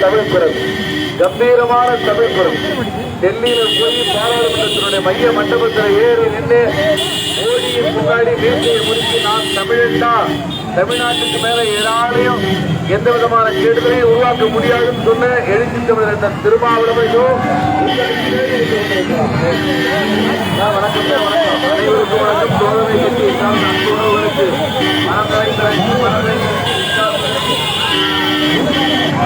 தமிழ் குரல் கம்பீரமான தமிழ் குரல் டெல்லியில போய் பாராளுமன்றத்தினுடைய மைய மண்டபத்தில் ஏறி நின்று மோடியை புகாடி வேட்டையை முடித்து நான் தமிழன்டா தமிழ்நாட்டுக்கு மேல யாரையும் எந்த விதமான கெடுதலையும் உருவாக்க முடியாதுன்னு சொன்ன எழுச்சி தமிழர் தன் திருமாவளவையோ வணக்கம் வணக்கம் அனைவருக்கும் வணக்கம். தோழமை பற்றி அன்பு உணவுகளுக்கு மனம் நிறைந்த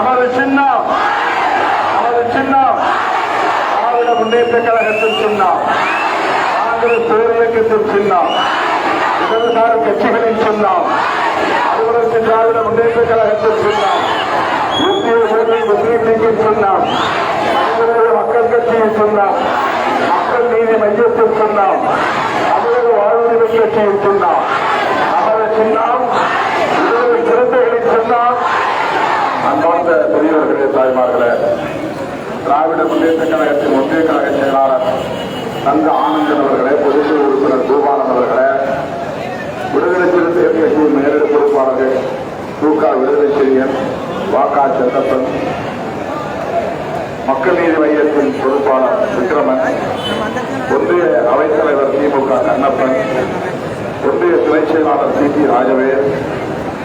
நமது சின்னம் நமது சின்னம் திராவிட முன்னேற்ற கழகத்தின் சின்னம் காங்கிரஸ் பேரியக்கத்தின் சின்னம் இடதுசாரி கட்சிகளின் சின்னம் அலுவலகத்தின் திராவிட முன்னேற்ற கழகத்தின் சின்னம் இந்திய யூனியன் முஸ்லீம் லீக்கின் சின்னம் தமிழக மக்கள் கட்சியின் சின்னம் மக்கள் நீதி மையத்தின் சின்னம் தமிழக வாழ்வுரிமை கட்சியின் சின்னம் நமது சின்னம் திராவிட முன்னேற்ற கழகத்தின் ஒன்றிய கழக செயலாளர் தங்க ஆனந்தன் அவர்களே பொதுக்குழு உறுப்பினர் பூபாலன் அவர்களே விடுதலை சிறுத்தை கட்சியின் மேலிட பொறுப்பாளர்கள் தூக்கா விடுதலை சிறியன் வாக்கா செத்தப்பன் மக்கள் நீதி மையத்தின் பொறுப்பாளர் விக்ரமன் ஒன்றிய அவைத்தலைவர் திமுக கண்ணப்பன் ஒன்றிய துணை செயலாளர் சி பி ராஜவேல்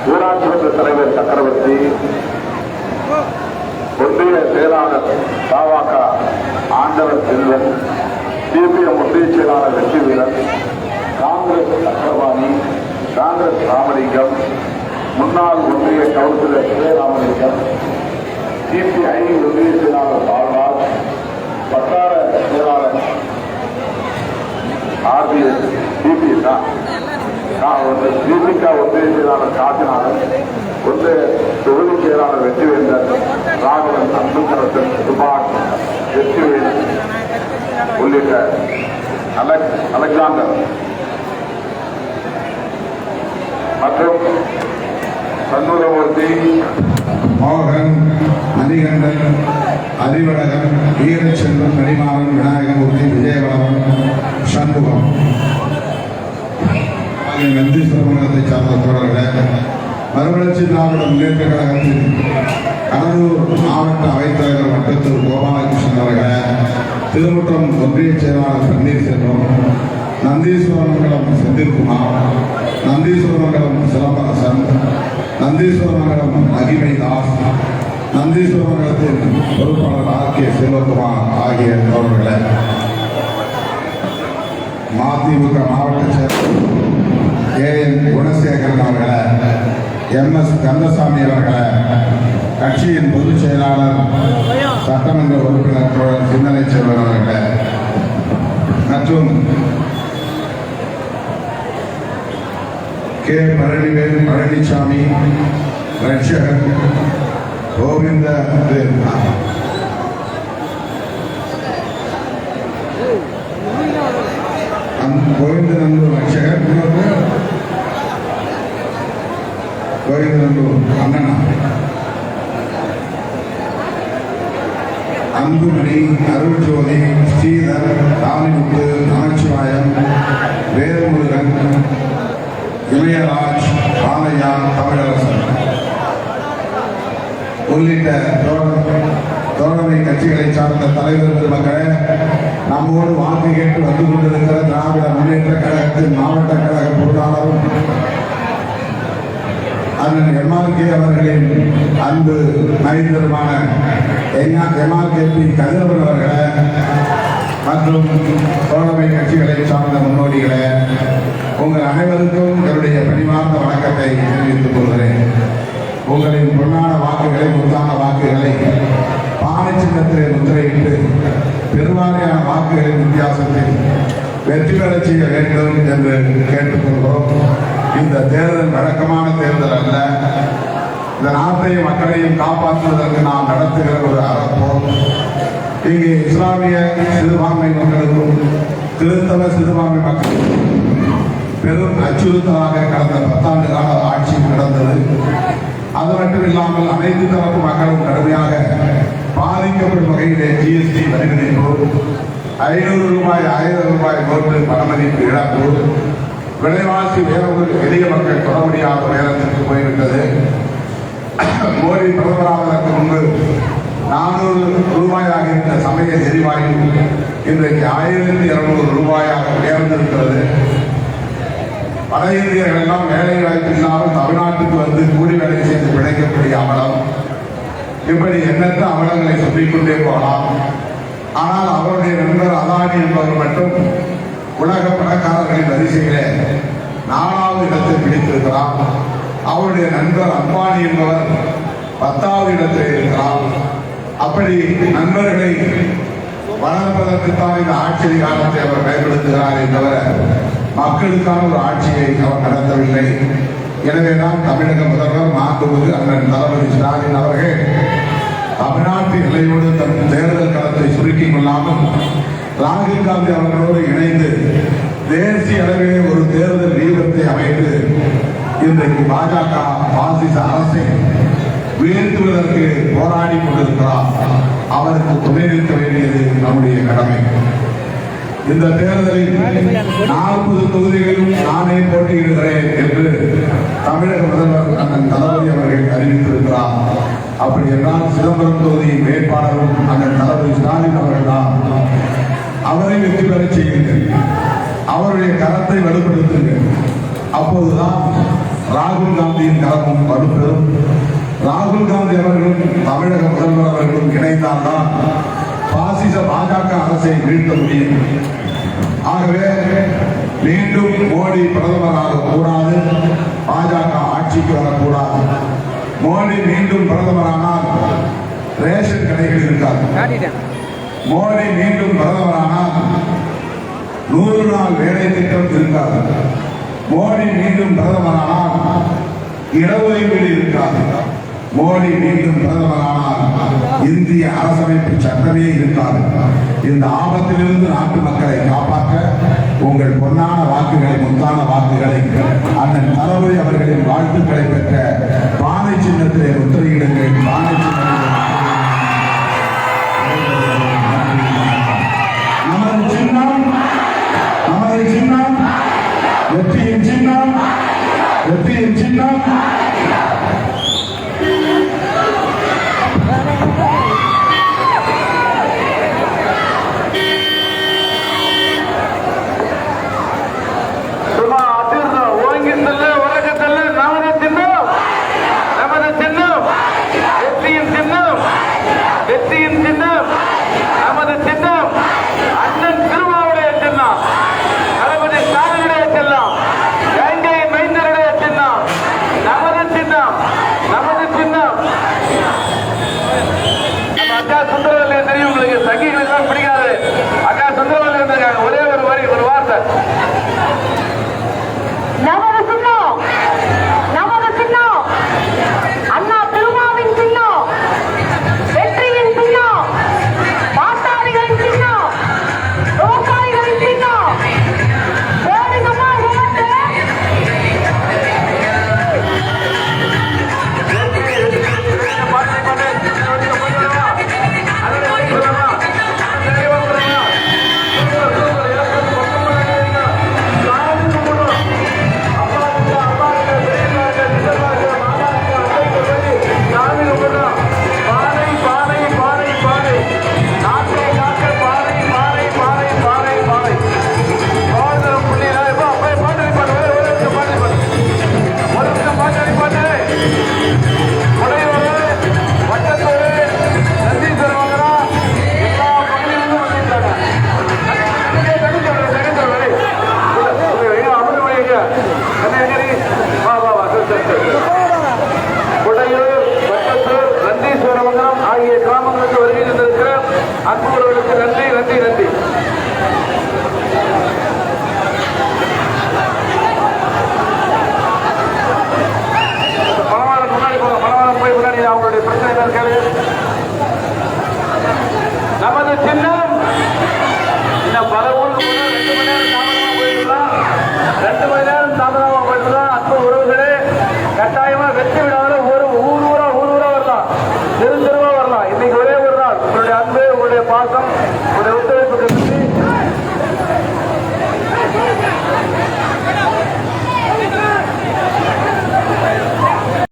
ஊராட்சி மன்ற தலைவர் சக்கரவர்த்தி ஒன்றிய செயலாளர் தாவாக ஆண்டவர் செல்வன் சிபிஎம் ஒன்றிய செயலாளர் வெற்றி வீரன் காங்கிரஸ் அக்ரவாணி காங்கிரஸ் ராமலிங்கம் முன்னாள் ஒன்றிய கவுன்சிலர் கே ராமலிங்கம் சிபிஐ ஒன்றிய செயலாளர் பால்ராஜ் வட்டார செயலாளர் ஆர்பிஎஸ் நான் வந்து திமுக ஒன்றிய செயலாளர் காசிநாதன் ஒன்று தொகுதி செயலாளர் வெற்றிவேந்தர் ராகவன் அன்புக்கரசன் சுபாஷ் வெற்றிவேல் உள்ளிட்ட அலெக் அலெக்சாண்டர். மற்றும் சண்முகமூர்த்தி மோகன் மணிகண்டன் அறிவழகன் வீரச்செல்வன் மணிமாறன் விநாயகமூர்த்தி விஜயவளவன் சண்முகம். ஆகிய நந்தி சமூகத்தை சார்ந்த தோழர்களே மறுமலர்ச்சி திராவிட முன்னேற்ற கழகத்தின் கடலூர் மாவட்ட அவைத்தலைவர் வட்டத்தூர் கோபாலகிருஷ்ணன் அவர்களே திருமுற்றம் ஒன்றிய செயலாளர் பன்னீர்செல்வம் நந்தீஸ்வரமங்கலம் செந்தில்குமார் நந்தீஸ்வரமங்கலம் சிலம்பரசன் நந்தீஸ்வரமங்கலம் மகிமை தாஸ் நந்தீஸ்வரமங்கலத்தின் பொறுப்பாளர் ஆர் கே செல்வகுமார் ஆகிய தோழர்களே மதிமுக மாவட்ட செயலாளர் ஏ. குணசேகரன் அவர்களை எம். எஸ். கந்தசாமி அவர்களை கட்சியின் பொதுச் செயலாளர் சட்டமன்ற உறுப்பினர் சிந்தனை செல்வன் அவர்களை. மற்றும் கே. பழனிவேல் பழனிசாமி ரட்சகன் கோவிந்த கோவிந்த கோவிந்தநல்லூர் ரட்சகர். அருள்ஜோதி ஸ்ரீதர் ராமமுத்து நமச்சிவாயம் வேதமுருகன் இளையராஜ் ஆலையா தமிழரசன். உள்ளிட்ட தோழமை கட்சிகளை சார்ந்த தலைவர் பெருமக்களே நம்மோடு வாக்கு கேட்டு வந்து கொண்டிருக்கிற திராவிட முன்னேற்ற கழகத்தின் மாவட்ட கழக பொருளாளரும் அண்ணன் எம்ஆர்கே அவர்களின் அன்பு மைந்தருமான எம்ஆர்கேபி கதிரவன் அவர்களை மற்றும் தோழமை கட்சிகளை சார்ந்த முன்னோடிகளை உங்கள் அனைவருக்கும் என்னுடைய பணிவார்ந்த வணக்கத்தை தெரிவித்துக் கொள்கிறேன். உங்களின் பொன்னான வாக்குகளை முத்தான வாக்குகளை பானை சின்னத்திலே முத்திரையிட்டு பெருவாரியான வாக்குகளின் வித்தியாசத்தில் வெற்றி பெற செய்ய வேண்டும் என்று கேட்டுக்கொள்கிறோம். இந்த தேர்தல் வழக்கமான தேர்தல் அல்ல. இந்த நாட்டையும் மக்களையும் காப்பாற்றுவதற்கு நாம் நடத்துகிற ஒரு அறப்போம் இங்கே இஸ்லாமிய சிறுபான்மை மக்களுக்கும் கிறிஸ்தவ சிறுபான்மை மக்களுக்கும் பெரும் அச்சுறுத்தலாக கடந்த பத்தாண்டு கால ஆட்சி நடந்தது. அது மட்டும் இல்லாமல் அனைத்து தரப்பு மக்களும் கடுமையாக பாதிக்கப்படும் வகையிலே ஜிஎஸ்டி வரி விதிப்பு ஐநூறு ரூபாய் ஆயிரம் ரூபாய் நோட்டு பணமதிப்பு இழப்பு. விலைவாசி உயர்வு எளிய மக்கள் தொட முடியாத உயரத்திற்கு போய்விட்டது. மோடி பிரதமராவதற்கு முன்பு நானூறு ரூபாயாக இருந்த சமய எரிவாயு இன்றைக்கு ஆயிரத்தி இருநூறு ரூபாயாக உயர்ந்திருக்கிறது. வட இந்தியர்கள் எல்லாம் வேலை வாய்ப்பு இல்லாமல் தமிழ்நாட்டுக்கு வந்து கூலி வேலை செய்து பிழைக்கக்கூடிய அவலம். இப்படி எண்ணற்ற அவலங்களை சொல்லிக்கொண்டே போகலாம். ஆனால் அவருடைய நண்பர் அதானி என்பவர் மட்டும் உலக பணக்காரர்களின் வரிசையிலே நாலாவது இடத்தை பிடித்திருக்கிறார். அவருடைய நண்பர் அம்பானி என்பவர் பத்தாவது இடத்தில் இருக்கிறார். அப்படி நண்பர்களை வளர்ப்பதற்குத்தான் இந்த ஆட்சி காலத்தை அவர் பயன்படுத்துகிறாரே தவிர மக்களுக்கான ஒரு ஆட்சியை அவர் நடத்தவில்லை. எனவேதான் தமிழக முதல்வர் மாண்புமிகு அண்ணன் தளபதி ஸ்டாலின் அவர்கள் தமிழ்நாட்டின் நிலையோடு தன் தேர்தல் களத்தை சுருக்கிக் கொள்ளாமல் ராகுல் காந்தி அவர்களோடு இணைந்து தேசிய அளவிலே ஒரு தேர்தல் வியூகத்தை அமைத்து இன்றைக்கு பாஜக பாசிச அரசை வீழ்த்துவதற்கு போராடி கொண்டிருக்கிறார். அவருக்கு துணை நிற்க வேண்டியது நம்முடைய கடமை. இந்த தேர்தலில் நாற்பது தொகுதிகளிலும் நானே போட்டியிடுகிறேன் என்று தமிழக முதல்வர் அண்ணன் தளபதி அப்படியெல்லாம் சிதம்பரம் தொகுதி வேட்பாளரும் அந்த தளபதி ஸ்டாலின் அவர்கள் அவரை வெற்றி பெற செய்யுங்கள். அவருடைய கரத்தை வலுப்படுத்துங்கள். அப்போதுதான் ராகுல் காந்தியின் கரமும் வலுப்பெறும். ராகுல் காந்தி அவர்களும் தமிழக முதல்வர் அவர்களும் இணைந்தால்தான் பாசிச பாஜக அரசை வீழ்த்த முடியும். ஆகவே மீண்டும் மோடி பிரதமராக கூடாது மீண்டும் பிரதமரானால் ரேஷன் கடைகள் இருக்காது. மோடி மீண்டும் பிரதமரானால் நூறு நாள் வேலை திட்டம் இருக்காது. மோடி மீண்டும் பிரதமரானால் இடஒதுக்கீடு இருக்காது. மோடி மீண்டும் பிரதமரானால் இந்திய அரசமைப்பு சட்டமே இருக்காது. இந்த ஆபத்திலிருந்து நாட்டு மக்களை காப்பாற்ற உங்கள் பொன்னான வாக்குகளை முத்தான வாக்குகளை அண்ணன் தளபதி அவர்களின் வாழ்த்துக்களை பெற்ற நேரத்தில் உத்தரவிடுங்கள்